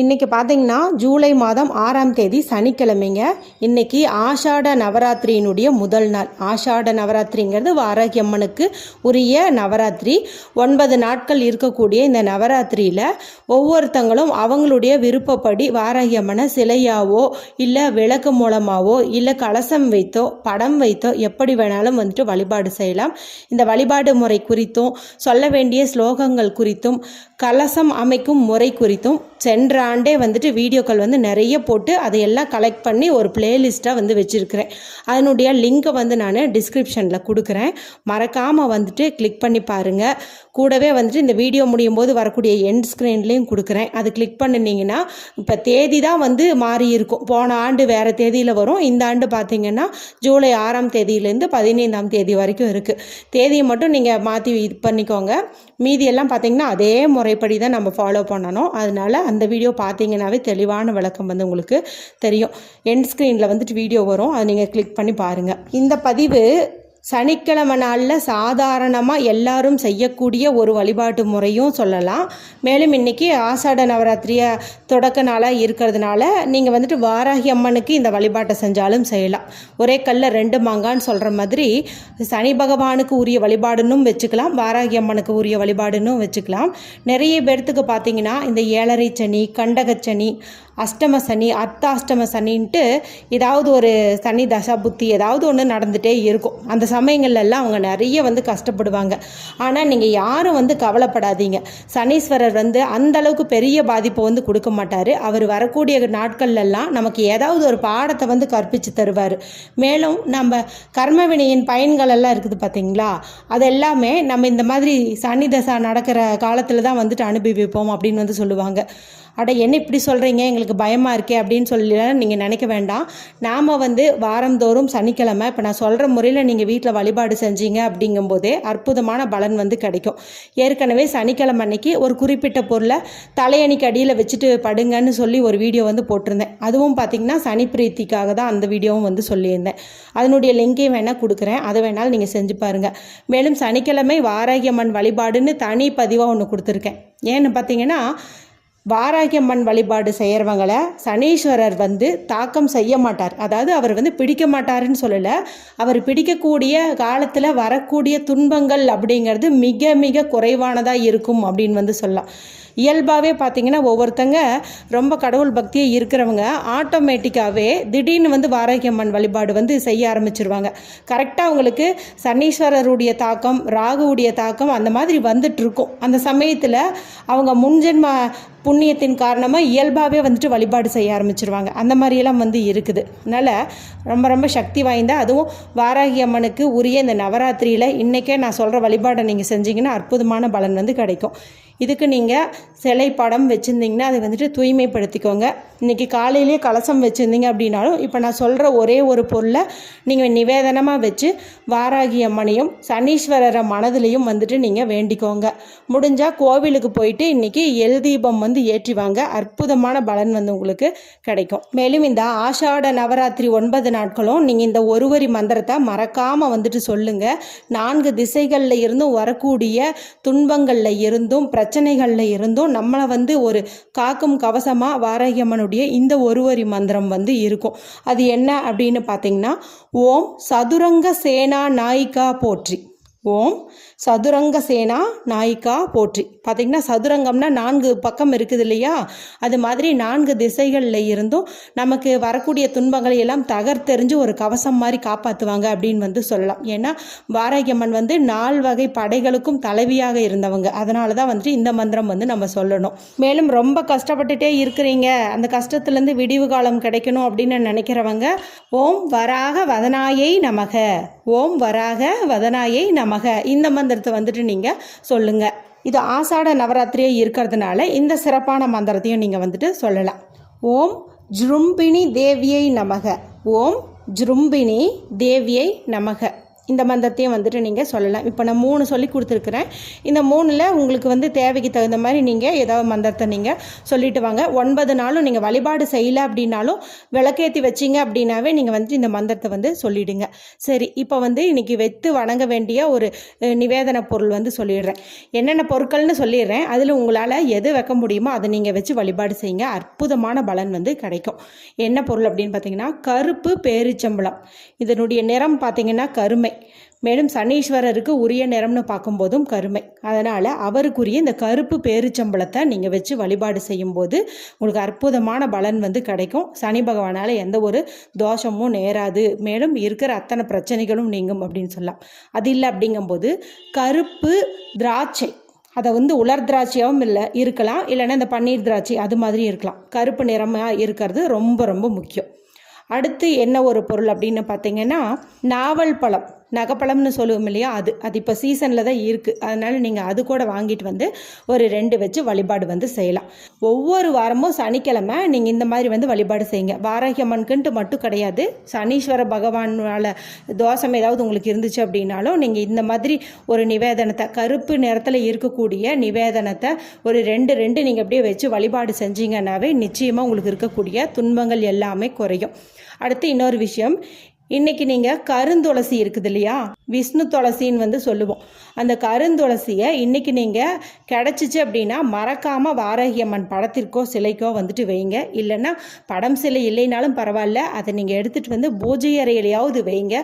இன்றைக்கி பார்த்தீங்கன்னா ஜூலை மாதம் ஆறாம் தேதி சனிக்கிழமைங்க. இன்றைக்கி ஆஷாட நவராத்திரியினுடைய முதல் நாள். ஆஷாட நவராத்திரிங்கிறது வாராகி அம்மனுக்கு உரிய நவராத்திரி. ஒன்பது நாட்கள் இருக்கக்கூடிய இந்த நவராத்திரியில் ஒவ்வொருத்தங்களும் அவங்களுடைய விருப்பப்படி வாராகி அம்மனை சிலையாவோ இல்லை விளக்கு மூலமாவோ இல்லை கலசம் வைத்தோ படம் வைத்தோ எப்படி வேணாலும் வந்துட்டு வழிபாடு செய்யலாம். இந்த வழிபாடு முறை குறித்தும் சொல்ல வேண்டிய ஸ்லோகங்கள் குறித்தும் கலசம் அமைக்கும் முறை குறித்தும் சென்ற ஆண்டே வந்துட்டு வீடியோக்கள் வந்து நிறைய போட்டு அதையெல்லாம் கலெக்ட் பண்ணி ஒரு பிளேலிஸ்ட்டாக வந்து வச்சுருக்கிறேன். அதனுடைய லிங்க்கை வந்து நான் டிஸ்கிரிப்ஷனில் கொடுக்குறேன். மறக்காமல் வந்துட்டு கிளிக் பண்ணி பாருங்கள் கூடவே வந்துட்டு இந்த வீடியோ முடியும் போது வரக்கூடிய எண்ட் ஸ்க்ரீன்லேயும் கொடுக்குறேன். அது கிளிக் பண்ணினீங்கன்னா இப்போ தேதி தான் வந்து மாறி இருக்கும். போன ஆண்டு வேறு தேதியில் வரும். இந்த ஆண்டு பார்த்தீங்கன்னா ஜூலை ஆறாம் தேதியிலேருந்து பதினைந்தாம் தேதி வரைக்கும் இருக்குது தேதியை மட்டும் நீங்கள் மாற்றி இது பண்ணிக்கோங்க. மீதியெல்லாம் பார்த்தீங்கன்னா அதே முறைப்படி தான் நம்ம ஃபாலோ பண்ணணும். அதனால அந்த வீடியோ பார்த்தீங்கன்னாவே தெளிவான விளக்கம் வந்து உங்களுக்கு தெரியும். எண்ட் ஸ்க்ரீனில் வந்துட்டு வீடியோ வரும். அதை நீங்கள் கிளிக் பண்ணி பாருங்கள் இந்த பதிவு சனிக்கிழமை நாளில் சாதாரணமாக எல்லாரும் செய்யக்கூடிய ஒரு வழிபாட்டு முறையும் சொல்லலாம். மேலும் இன்றைக்கி ஆஷாட நவராத்திரியை தொடக்க நாளாக இருக்கிறதுனால நீங்கள் வந்துட்டு வாராகி அம்மனுக்கு இந்த வழிபாட்டை செஞ்சாலும் செய்யலாம். ஒரே கல்ல ரெண்டு மாங்கான்னு சொல்கிற மாதிரி சனி பகவானுக்கு உரிய வழிபாடுன்னும் வச்சுக்கலாம். வாராகி அம்மனுக்கு உரிய வழிபாடுன்னும் வச்சுக்கலாம். நிறைய பேர்த்துக்கு பார்த்தீங்கன்னா இந்த ஏழரை சனி கண்டகச்சனி அஷ்டம சனி அர்த்தாஷ்டம சனின்ட்டு ஏதாவது ஒரு சனி தசா புத்தி ஏதாவது ஒன்று நடந்துகிட்டே இருக்கும். அந்த சமயங்கள்லாம் அவங்க நிறைய வந்து கஷ்டப்படுவாங்க. ஆனால் நீங்கள் யாரும் வந்து கவலைப்படாதீங்க. சனீஸ்வரர் வந்து அந்த அளவுக்கு பெரிய பாதிப்பை வந்து கொடுக்க மாட்டார். அவர் வரக்கூடிய நாட்கள்லாம் நமக்கு ஏதாவது ஒரு பாடத்தை வந்து கற்பித்து தருவார். மேலும் நம்ம கர்மவினையின் பயன்கள் எல்லாம் இருக்குது பார்த்தீங்களா? அது எல்லாமே நம்ம இந்த மாதிரி சனி தசா நடக்கிற காலத்தில் தான் வந்துட்டு அனுபவிப்போம் அப்படின்னு வந்து சொல்லுவாங்க. அட என்ன இப்படி சொல்கிறீங்க எங்களுக்கு பயமாக இருக்கே அப்படின்னு சொல்லி நீங்கள் நினைக்க வேண்டாம். நாம் வந்து வாரந்தோறும் சனிக்கிழமை இப்போ நான் சொல்கிற முறையில் நீங்கள் வீட்டில் வழிபாடு செஞ்சீங்க அப்படிங்கும்போதே அற்புதமான பலன் வந்து கிடைக்கும். ஏற்கனவே சனிக்கிழமை அன்னைக்கு ஒரு குறிப்பிட்ட பொருளை தலையணிக்கு அடியில் வச்சுட்டு படுங்கன்னு சொல்லி ஒரு வீடியோ வந்து போட்டிருந்தேன். அதுவும் பார்த்திங்கன்னா சனி பிரீத்திக்காக தான் அந்த வீடியோவும் வந்து சொல்லியிருந்தேன். அதனுடைய லிங்கையும் வேணால் கொடுக்குறேன். அதை வேணாலும் நீங்கள் செஞ்சு பாருங்கள் மேலும் சனிக்கிழமை வாராகியம்மன் வழிபாடுன்னு தனி பதிவாக ஒன்று கொடுத்துருக்கேன். ஏன்னு பார்த்தீங்கன்னா வாராகியம்மன் வழிபாடு செய்கிறவங்களை சனீஸ்வரர் வந்து தாக்கம் செய்ய மாட்டார். அதாவது அவர் வந்து பிடிக்க மாட்டாருன்னு சொல்லலை. அவர் பிடிக்கக்கூடிய காலத்தில் வரக்கூடிய துன்பங்கள் அப்படிங்கிறது மிக மிக குறைவானதாக இருக்கும் அப்படின்னு வந்து சொல்லலாம். இயல்பாகவே பார்த்தீங்கன்னா ஒவ்வொருத்தங்க ரொம்ப கடவுள் பக்தியே இருக்கிறவங்க. ஆட்டோமேட்டிக்காகவே திடீர்னு வந்து வாராகியம்மன் வழிபாடு வந்து செய்ய ஆரம்பிச்சிருவாங்க. கரெக்டாக அவங்களுக்கு சனீஸ்வரருடைய தாக்கம் ராகுவுடைய தாக்கம் அந்த மாதிரி வந்துட்டுருக்கும். அந்த சமயத்தில் அவங்க முன்ஜென்ம புண்ணியத்தின் காரணமாக இயல்பாகவே வந்துட்டு வழிபாடு செய்ய ஆரம்பிச்சிருவாங்க. அந்த மாதிரியெல்லாம் வந்து இருக்குது. அதனால் ரொம்ப ரொம்ப சக்தி வாய்ந்த அதுவும் வாராகி அம்மனுக்கு உரிய இந்த நவராத்திரியில் இன்றைக்கே நான் சொல்கிற வழிபாடை நீங்கள் செஞ்சீங்கன்னா அற்புதமான பலன் வந்து கிடைக்கும். இதுக்கு நீங்கள் சிலை படம் வச்சுருந்தீங்கன்னா அதை வந்துட்டு தூய்மைப்படுத்திக்கோங்க. இன்றைக்கி காலையிலேயே கலசம் வச்சுருந்தீங்க அப்படின்னாலும் இப்போ நான் சொல்கிற ஒரே ஒரு பொருளை நீங்கள் நிவேதனமாக வச்சு வாராகி அம்மனையும் சனீஸ்வரரை மனதிலையும் வந்துட்டு நீங்கள் வேண்டிக்கோங்க. முடிஞ்சால் கோவிலுக்கு போயிட்டு இன்றைக்கி எல் தீபம் வந்து ஏற்றி வாங்க. அற்புதமான பலன் வந்து உங்களுக்கு கிடைக்கும். மேலும் இந்த ஆஷாட நவராத்திரி ஒன்பது நாட்களும் நீங்கள் இந்த ஒருவரி மந்திரத்தை மறக்காமல் வந்துட்டு சொல்லுங்கள் நான்கு திசைகளில் இருந்தும் வரக்கூடிய துன்பங்களில் இருந்தும் பிரச்சனை பிரச்சனைகளில் இருந்தும் நம்மளை வந்து ஒரு காக்கும் கவசமாக வாராகியம்மனுடைய இந்த ஒருவரி மந்திரம் வந்து இருக்கும். அது என்ன அப்படின்னு பார்த்தீங்கன்னா ஓம் சதுரங்க சேனா நாயிக்கா போற்றி. ஓம் சதுரங்க சேனா நாயிக்கா போற்றி. பார்த்திங்கன்னா சதுரங்கம்னா நான்கு பக்கம் இருக்குது இல்லையா? அது மாதிரி நான்கு திசைகளில் இருந்தும் நமக்கு வரக்கூடிய துன்பங்களை எல்லாம் தகர்த்தெறிஞ்சு ஒரு கவசம் மாதிரி காப்பாற்றுவாங்க அப்படின்னு வந்து சொல்லலாம். ஏன்னா வாராகியம்மன் வந்து நால் வகை படைகளுக்கும் தலைவியாக இருந்தவங்க. அதனால தான் வந்துட்டு இந்த மந்திரம் வந்து நம்ம சொல்லணும். மேலும் ரொம்ப கஷ்டப்பட்டுட்டே இருக்கிறீங்க. அந்த கஷ்டத்துலேருந்து விடிவு காலம் கிடைக்கணும் அப்படின்னு நினைக்கிறவங்க ஓம் வராக வதனாயை நமக. ஓம் வராக வதனாயை நமக. இந்த மந்திரத்தை வந்துட்டு நீங்கள் சொல்லுங்கள் இது ஆசாட நவராத்திரியே இருக்கிறதுனால இந்த சிறப்பான மந்திரத்தையும் நீங்கள் வந்துட்டு சொல்லலாம். ஓம் ஜிரும்பிணி தேவியை நமக. ஓம் ஜிரும்பிணி தேவியை நமக. இந்த மந்திரத்தையும் வந்துட்டு நீங்கள் சொல்லலாம். இப்போ நான் மூணு சொல்லி கொடுத்துருக்குறேன். இந்த மூணில் உங்களுக்கு வந்து தேவைக்கு தகுந்த மாதிரி நீங்கள் ஏதாவது மந்திரத்தை நீங்கள் சொல்லிட்டு வாங்க. ஒன்பது நாளும் நீங்கள் வழிபாடு செய்யலை அப்படின்னாலும் விளக்கேற்றி வச்சிங்க அப்படின்னாவே நீங்கள் வந்துட்டு இந்த மந்திரத்தை வந்து சொல்லிவிடுங்க சரி இப்போ வந்து இன்றைக்கி வைத்து வணங்க வேண்டிய ஒரு நிவேதன பொருள் வந்து சொல்லிடுறேன். என்னென்ன பொருட்கள்னு சொல்லிடுறேன். அதில் உங்களால் எது வைக்க முடியுமோ அதை நீங்கள் வச்சு வழிபாடு செய்யுங்க. அற்புதமான பலன் வந்து கிடைக்கும். என்ன பொருள் அப்படின்னு பார்த்தீங்கன்னா கருப்பு பேரிச்சம்பழம். இதனுடைய நிறம் பார்த்தீங்கன்னா கருமை. மேலும் சனீஸ்வரருக்கு உரிய நிறம்னு பார்க்கும்போதும் கருமை. அதனால் அவருக்குரிய இந்த கருப்பு பேரிச்சம்பழத்தை நீங்கள் வச்சு வழிபாடு செய்யும்போது உங்களுக்கு அற்புதமான பலன் வந்து கிடைக்கும். சனி பகவானால் எந்த ஒரு தோஷமும் நேராது. மேலும் இருக்கிற அத்தனை பிரச்சனைகளும் நீங்கும் அப்படின்னு சொல்லலாம். அது இல்லை அப்படிங்கும்போது கருப்பு திராட்சை அதை வந்து உலர் திராட்சையாகவும் இல்லை இருக்கலாம். இல்லைன்னா இந்த பன்னீர் திராட்சை அது மாதிரி இருக்கலாம். கருப்பு நிறமாக இருக்கிறது ரொம்ப ரொம்ப முக்கியம். அடுத்து என்ன ஒரு பொருள் அப்படின்னு பார்த்தீங்கன்னா நாவல் பழம். நகைப்பழம்னு சொல்லுவோம் இல்லையா? அது அது இப்போ சீசனில் தான் இருக்குது அதனால் நீங்கள் அது கூட வாங்கிட்டு வந்து ஒரு ரெண்டு வச்சு வழிபாடு வந்து செய்யலாம். ஒவ்வொரு வாரமும் சனிக்கிழமை நீங்கள் இந்த மாதிரி வந்து வழிபாடு செய்யுங்க. வாராகியம்மனுக்குன்ட்டு மட்டும் கிடையாது. சனீஸ்வர பகவானால தோஷம் ஏதாவது உங்களுக்கு இருந்துச்சு அப்படின்னாலும் நீங்கள் இந்த மாதிரி ஒரு நிவேதனத்தை கருப்பு நிறத்தில் இருக்கக்கூடிய நிவேதனத்தை ஒரு ரெண்டு ரெண்டு நீங்கள் அப்படியே வச்சு வழிபாடு செஞ்சீங்கன்னாவே நிச்சயமாக உங்களுக்கு இருக்கக்கூடிய துன்பங்கள் எல்லாமே குறையும். அடுத்து இன்னொரு விஷயம் இன்னைக்கு நீங்கள் கருந்துளசி இருக்குது இல்லையா? விஷ்ணு துளசின்னு வந்து சொல்லுவோம். அந்த கருந்துளசியை இன்னைக்கு நீங்கள் கிடச்சிச்சு அப்படின்னா மறக்காமல் வாரகியம்மன் படத்திற்கோ சிலைக்கோ வந்துட்டு வைங்க. இல்லைன்னா படம் சிலை இல்லைனாலும் பரவாயில்ல. அதை நீங்கள் எடுத்துகிட்டு வந்து பூஜை அறையிலையாவது வைங்க.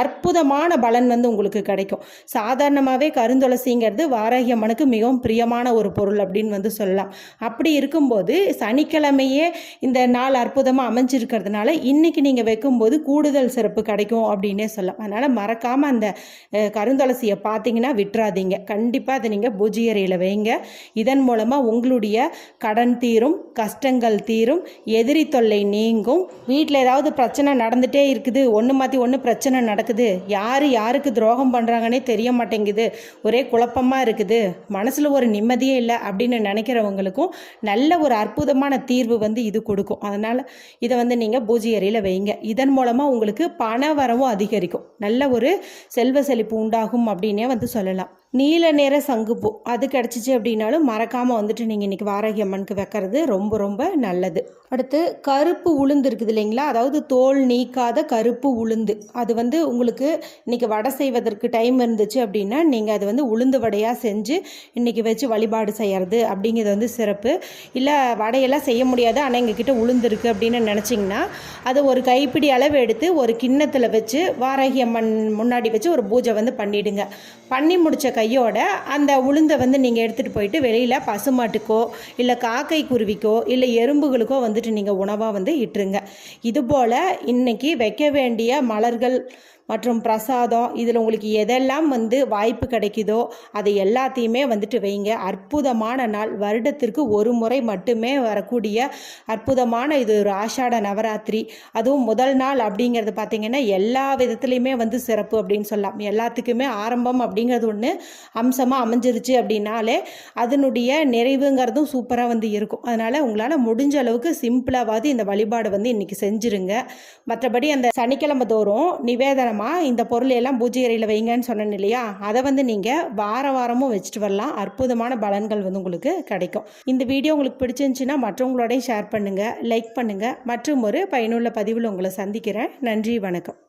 அற்புதமான பலன் வந்து உங்களுக்கு கிடைக்கும். சாதாரணமாகவே கருந்துளசிங்கிறது வாரகியம்மனுக்கு மிகவும் பிரியமான ஒரு பொருள் அப்படின்னு வந்து சொல்லலாம். அப்படி இருக்கும்போது சனிக்கிழமையே இந்த நாள் அற்புதமாக அமைஞ்சிருக்கிறதுனால இன்றைக்கி நீங்கள் வைக்கும்போது கூடுதல் சிறப்பு கிடைக்கும் அப்படின்னே சொல்லலாம். அதனால் மறக்காமல் அந்த அஹ், கருந்துளசியை பார்த்தீங்கன்னா விட்டுறாதீங்க. கண்டிப்பாக அதை நீங்கள் பூஜை அறையில் வைங்க. இதன் மூலமாக உங்களுடைய கடன் தீரும் கஷ்டங்கள் தீரும் எதிரி தொல்லை நீங்கும். வீட்டில் ஏதாவது பிரச்சனை நடந்துகிட்டே இருக்குது. ஒன்று மாற்றி ஒன்று பிரச்சனை நடக்குது. யார் யாருக்கு துரோகம் பண்ணுறாங்கன்னே தெரிய மாட்டேங்குது. ஒரே குழப்பமாக இருக்குது. மனசில் ஒரு நிம்மதியே இல்லை அப்படின்னு நினைக்கிறவங்களுக்கும் நல்ல ஒரு அற்புதமான தீர்வு வந்து இது கொடுக்கும். அதனால் இதை வந்து நீங்கள் பூஜை அறையில் வைங்க. இதன் மூலமாக உங்களுக்கு பண வரவும் அதிகரிக்கும். நல்ல ஒரு செல்வ செழிப்பு உண்டாகும் அப்படின்னே வந்து சொல்லலாம். நீல நிற சங்குப்பூ அது கிடச்சிச்சு அப்படின்னாலும் மறக்காமல் வந்துட்டு நீங்கள் இன்றைக்கி வாராகி அம்மனுக்கு வைக்கிறது ரொம்ப ரொம்ப நல்லது. அடுத்து கருப்பு உளுந்து இருக்குது இல்லைங்களா? அதாவது தோல் நீக்காத கருப்பு உளுந்து. அது வந்து உங்களுக்கு இன்றைக்கி வடை செய்வதற்கு டைம் இருந்துச்சு அப்படின்னா நீங்கள் அது வந்து உளுந்து வடையாக செஞ்சு இன்றைக்கி வச்சு வழிபாடு செய்கிறது அப்படிங்கிறது வந்து சிறப்பு. இல்லை வடையெல்லாம் செய்ய முடியாது ஆனால் எங்ககிட்ட உளுந்து இருக்குது அப்படின்னு நினச்சிங்கன்னா அதை ஒரு கைப்பிடி அளவு எடுத்து ஒரு கிண்ணத்தில் வச்சு வாரகி அம்மன் முன்னாடி வச்சு ஒரு பூஜை வந்து பண்ணிவிடுங்க பண்ணி முடித்த கையோட அந்த உளுந்தை வந்து நீங்கள் எடுத்துகிட்டு போயிட்டு வெளியில் பசுமாட்டுக்கோ இல்லை காக்கை குருவிக்கோ இல்லை எறும்புகளுக்கோ வந்துட்டு நீங்கள் உணவாக வந்து இட்டுருங்க. இதுபோல் இன்னைக்கு வைக்க வேண்டிய மலர்கள் மற்றும் பிரசாதம் இதில் உங்களுக்கு எதெல்லாம் வந்து வாய்ப்பு கிடைக்குதோ அதை எல்லாத்தையுமே வந்துட்டு வைங்க. அற்புதமான நாள். வருடத்திற்கு ஒரு முறை மட்டுமே வரக்கூடிய அற்புதமான இது ஒரு ஆஷாட நவராத்திரி. அதுவும் முதல் நாள் அப்படிங்கிறது பார்த்திங்கன்னா எல்லா விதத்துலேயுமே வந்து சிறப்பு அப்படின்னு சொல்லலாம். எல்லாத்துக்குமே ஆரம்பம் அப்படிங்கிறது ஒன்று அம்சமாக அமைஞ்சிருச்சு அப்படின்னாலே அதனுடைய நிறைவுங்கிறதும் சூப்பராக வந்து இருக்கும். அதனால் உங்களால் முடிஞ்ச அளவுக்கு சிம்பிளாவது இந்த வழிபாடு வந்து இன்றைக்கி செஞ்சுருங்க. மற்றபடி அந்த சனிக்கிழமை தோறும் நிவேதனமாக இந்த பொருள் எல்லாம் பூஜை அறையில் வைங்கன்னு சொன்னேன் இல்லையா? அதை வந்து நீங்கள் வார வாரமும் வச்சுட்டு வரலாம். அற்புதமான பலன்கள் வந்து உங்களுக்கு கிடைக்கும். இந்த வீடியோ உங்களுக்கு பிடிச்சிருந்துச்சுன்னா மற்றவங்களோடையும் ஷேர் பண்ணுங்கள் லைக் பண்ணுங்கள் மற்றும் ஒரு பயனுள்ள பதிவில் உங்களை சந்திக்கிறேன். நன்றி வணக்கம்.